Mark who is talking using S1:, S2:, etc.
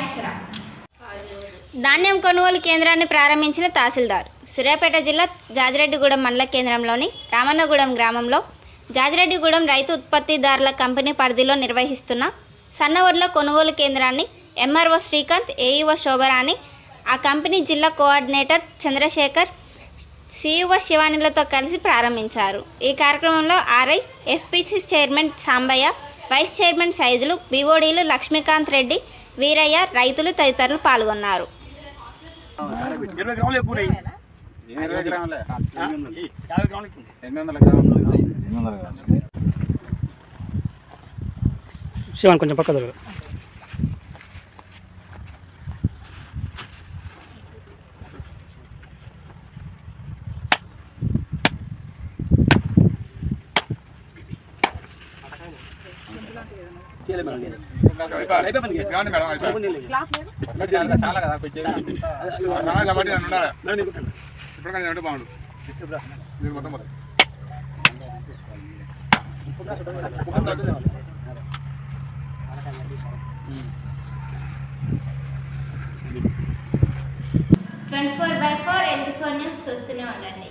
S1: అక్షర.
S2: ధాన్యం కొనుగోలు కేంద్రాన్ని ప్రారంభించిన తహసీల్దార్. సూర్యాపేట జిల్లా జాజిరెడ్డిగూడెం మండల కేంద్రంలోని రామన్నగూడెం గ్రామంలో జాజిరెడ్డిగూడెం రైతు ఉత్పత్తిదారుల కంపెనీ పరిధిలో నిర్వహిస్తున్న సన్నవడ్ల కొనుగోలు కేంద్రాన్ని ఎంఆర్ఓ శ్రీకాంత్ ఏఈఓ శోభరాణి ఆ కంపెనీ జిల్లా కోఆర్డినేటర్ చంద్రశేఖర్ సిఇఓ శివానిలతో కలిసి ప్రారంభించారు. ఈ కార్యక్రమంలో RI FPC chairman Sambaiah vice chairman Saidulu బీఓడీలు Lakshmikanth Reddy Veeraiah రైతులు తదితరులు పాల్గొన్నారు.
S3: గ్రాములు
S4: చాలా చాలా కదా. ఇప్పుడు కానీ బాగుండు. మీరు మొత్తం మొత్తం
S1: twenty four by four eighty four news చూస్తూనే ఉండండి.